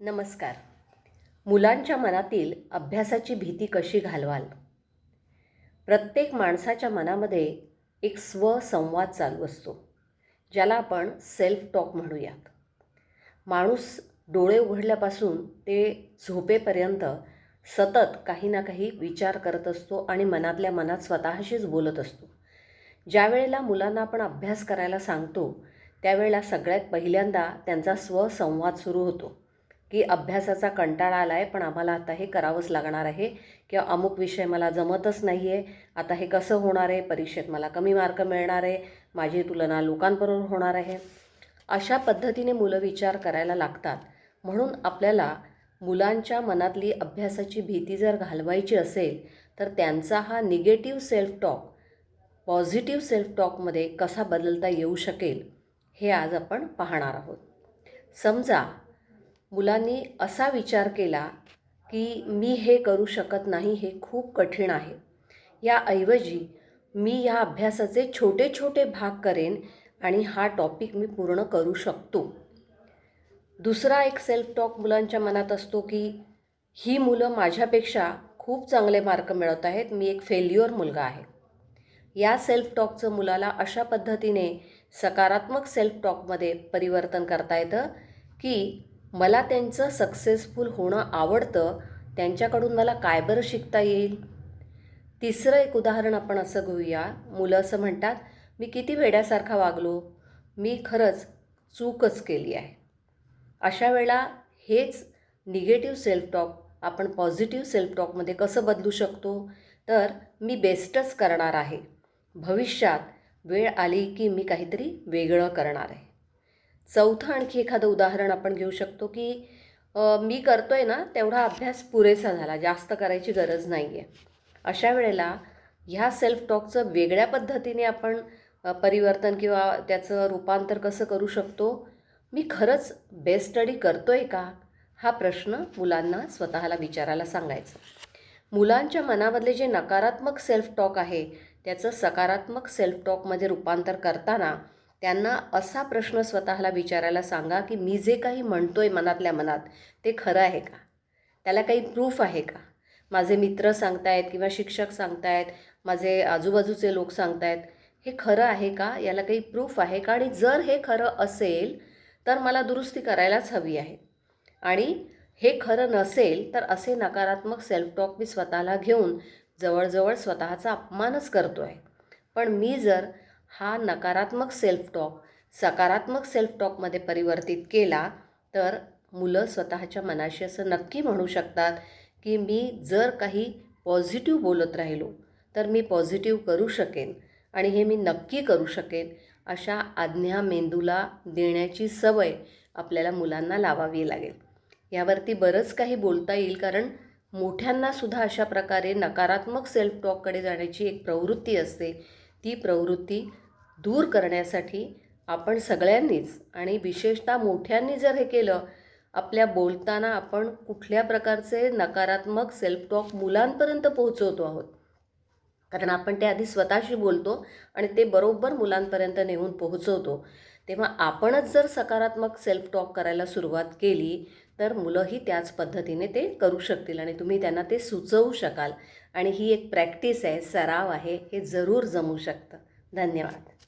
नमस्कार. मुलांच्या मनातील अभ्यासाची भीती कशी घालवाल? प्रत्येक माणसाच्या मनामध्ये एक स्वसंवाद चालू असतो ज्याला आपण सेल्फ टॉक म्हणूयात. माणूस डोळे उघडल्यापासून ते झोपेपर्यंत सतत काही ना काही विचार करत असतो आणि मनातल्या मनात स्वतःशीच बोलत असतो. ज्या वेळेला मुलांना आपण अभ्यास करायला सांगतो त्यावेळेला सगळ्यात पहिल्यांदा त्यांचा स्वसंवाद सुरू होतो. की अभ्यासाचा कंटाळा आला आहे पण आम्हाला आता हे करावंच लागणार आहे. किंवा अमुक विषय मला जमतच नाही आहे आता हे कसं होणार आहे? परीक्षेत मला कमी मार्क मिळणार आहे. माझी तुलना लोकांबरोबर होणार आहे. अशा पद्धतीने मुलं विचार करायला लागतात. म्हणून आपल्याला मुलांच्या मनातली अभ्यासाची भीती जर घालवायची असेल तर त्यांचा हा negative self talk positive self टॉकमध्ये कसा बदलता येऊ शकेल हे आज आपण पाहणार आहोत. समजा मुलांनी असा विचार केला की मी हे करू शकत नाही हे खूप कठीण आहे. याऐवजी मी या अभ्यासाचे छोटे छोटे भाग करेन आणि हा टॉपिक मी पूर्ण करू शकतो. दुसरा एक सेल्फ टॉक मुलांच्या मनात असतो की ही मुलं माझ्यापेक्षा खूप चांगले मार्क मिळवत आहेत मी एक फेल्युअर मुलगा आहे. या सेल्फ टॉकचं मुलाला अशा पद्धतीने सकारात्मक सेल्फ टॉकमध्ये परिवर्तन करता येतं की मला त्यांचं सक्सेसफुल होणं आवडतं त्यांच्याकडून मला काय बरं शिकता येईल? तिसरं एक उदाहरण आपण असं घेऊया. मुलं असं म्हणतात मी किती वेड्यासारखा वागलो? मी खरंच चूकच केली आहे. अशा वेळेला हेच निगेटिव्ह सेल्फ टॉक आपण पॉझिटिव्ह सेल्फ टॉकमध्ये कसं बदलू शकतो? तर मी बेस्टच करणार आहे. भविष्यात वेळ आली की मी काहीतरी वेगळं करणार आहे. चौथं आणखी एखादं उदाहरण आपण घेऊ शकतो की मी करतो आहे ना तेवढा अभ्यास पुरेसा झाला जास्त करायची गरज नाही आहे अशा वेळेला ह्या सेल्फ टॉकचं वेगळ्या पद्धतीने आपण परिवर्तन किंवा त्याचं रूपांतर कसं करू शकतो? मी खरंच बेस्ट स्टडी करतो आहे का? हा प्रश्न मुलांना स्वतःला विचारायला सांगायचा. मुलांच्या मनामधले जे नकारात्मक सेल्फ टॉक आहे त्याचं सकारात्मक सेल्फ टॉकमध्ये रूपांतर करताना त्यांना असा प्रश्न स्वतःला विचारायला सांगा की मी जे काही म्हणतो आहे मनातल्या मनात ते खरं आहे का? त्याला काही प्रूफ आहे का? माझे मित्र सांगतायत किंवा शिक्षक सांगतायत माझे आजूबाजूचे लोक सांगतायत हे खरं आहे का? याला काही प्रूफ आहे का? आणि जर हे खरं असेल तर मला दुरुस्ती करायलाच हवी आहे. आणि हे खरं नसेल तर असे नकारात्मक सेल्फ टॉक मी स्वतःला घेऊन जवळजवळ स्वतःचा अपमानच करतो आहे पण मी जर हा नकारात्मक सेल्फ टॉक सकारात्मक सेल्फ टॉकमध्ये परिवर्तित केला तर मुलं स्वतःच्या मनाशी असं नक्की म्हणू शकतात की मी जर काही पॉझिटिव्ह बोलत राहिलो तर मी पॉझिटिव्ह करू शकेन आणि हे मी नक्की करू शकेन अशा आज्ञा मेंदूला देण्याची सवय आपल्याला मुलांना लावावी लागेल. यावरती बरंच काही बोलता येईल कारण मोठ्यांनासुद्धा अशा प्रकारे नकारात्मक सेल्फ टॉककडे जाण्याची एक प्रवृत्ती असते. ती प्रवृत्ती दूर करण्यासाठी आपण सगळ्यांनीच आणि विशेषतः मोठ्यांनी जर हे केलं आपल्या बोलताना आपण कुठल्या प्रकारचे नकारात्मक सेल्फ टॉक मुलांपर्यंत पोहोचवतो आहोत. कारण आपण ते आधी स्वतःशी बोलतो आणि ते बरोबर मुलांपर्यंत नेऊन पोहोचवतो. तेव्हा आपणच जर सकारात्मक सेल्फ टॉक करायला सुरुवात केली तर मुलंही त्याच पद्धतीने ते करू शकतील आणि तुम्ही त्यांना ते सुचवू शकाल. आणि ही एक प्रॅक्टिस आहे सराव आहे हे जरूर जमू शकतं. धन्यवाद.